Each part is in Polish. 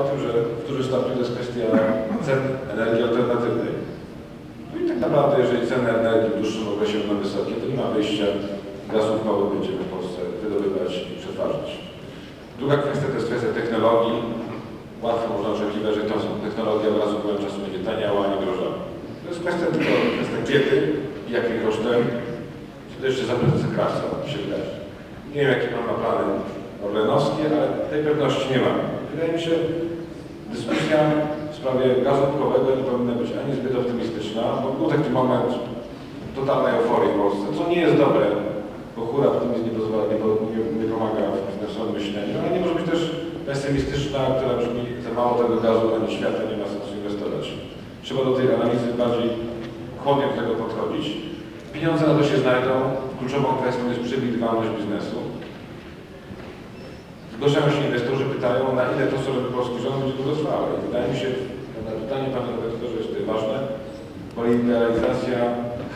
o tym, że w dużym stopniu to jest kwestia cen energii alternatywnej. No i tak naprawdę, jeżeli ceny energii w dłuższym okresie będą wysokie, to nie ma wyjścia. Gaz łupkowy będziemy w Polsce wydobywać i przetwarzać. Druga kwestia to jest kwestia technologii. Łatwo można oczekiwać, że tą technologia wraz z upływem czasu będzie taniała, a nie drożała. To jest kwestia tylko kwestia kiedy i jakim kosztem. To jeszcze za prezesem Krawca, się wydaje. Nie wiem, jakie pan ma plany orlenowskie, ale tej pewności nie mam. Wydaje mi się, dyskusja w sprawie gazu łupkowego nie powinna być ani zbyt optymistyczna, bo był taki moment totalnej euforii w Polsce, co nie jest dobre, bo hura optymizm nie, pozwala, nie, nie, nie pomaga w biznesowym myśleniu, ale nie może być też pesymistyczna, która brzmi, za mało tego gazu będzie świata, nie ma sensu inwestować. Trzeba do tej analizy bardziej chłodnie do tego podchodzić. Pieniądze na to się znajdą. Kluczową kwestią jest przewidywalność biznesu. Zgłaszają się inwestorzy, pytają, na ile to, co robi polski rząd, będzie długotrwałe. I wydaje mi się, na pytanie Pana Redaktorze jest tutaj ważne, bo liberalizacja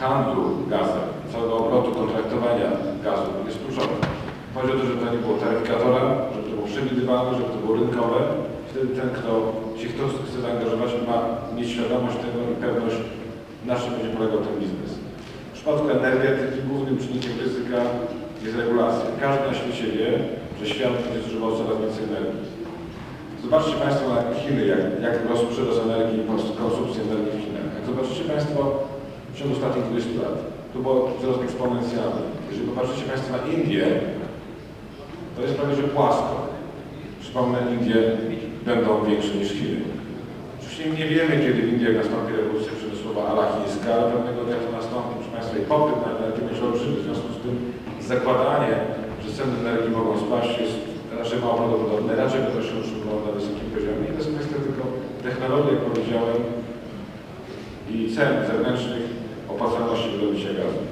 handlu gazem, całego obrotu kontraktowania gazu jest kluczowa. Chodzi o to, żeby to nie było taryfikatorem, żeby to było przewidywalne, żeby to było rynkowe. Wtedy ten, kto się kto chce zaangażować, ma mieć świadomość tego i pewność, na czym będzie polegał ten biznes. W przypadku energetyki głównym czynnikiem ryzyka jest regulacja. Każdy na świecie wie, że świat będzie zużywał coraz więcej energii. Zobaczcie Państwo na Chiny, jak, jak rosł przyrost energii i konsumpcji energii w Chinach. Jak zobaczycie Państwo w ciągu ostatnich 20 lat, to był wzrost eksponencjalny. Jeżeli popatrzycie Państwo na Indię, to jest prawie że płasko. Przypomnę, Indie będą większe niż Chiny. Oczywiście nie wiemy, kiedy w Indiach nastąpi rewolucja przemysłowa ala chińska, ale pewnego dnia to nastąpi. Proszę Państwa, i popyt na energię będzie olbrzymi. W związku z tym zakładanie, że ceny energii mogą spaść jest raczej mało prawdopodobne. Raczej będą się utrzymywały na wysokim poziomie. I to jest kwestia tylko technologii, jak powiedziałem, i cen zewnętrznych opłacalności wydobycia gazu.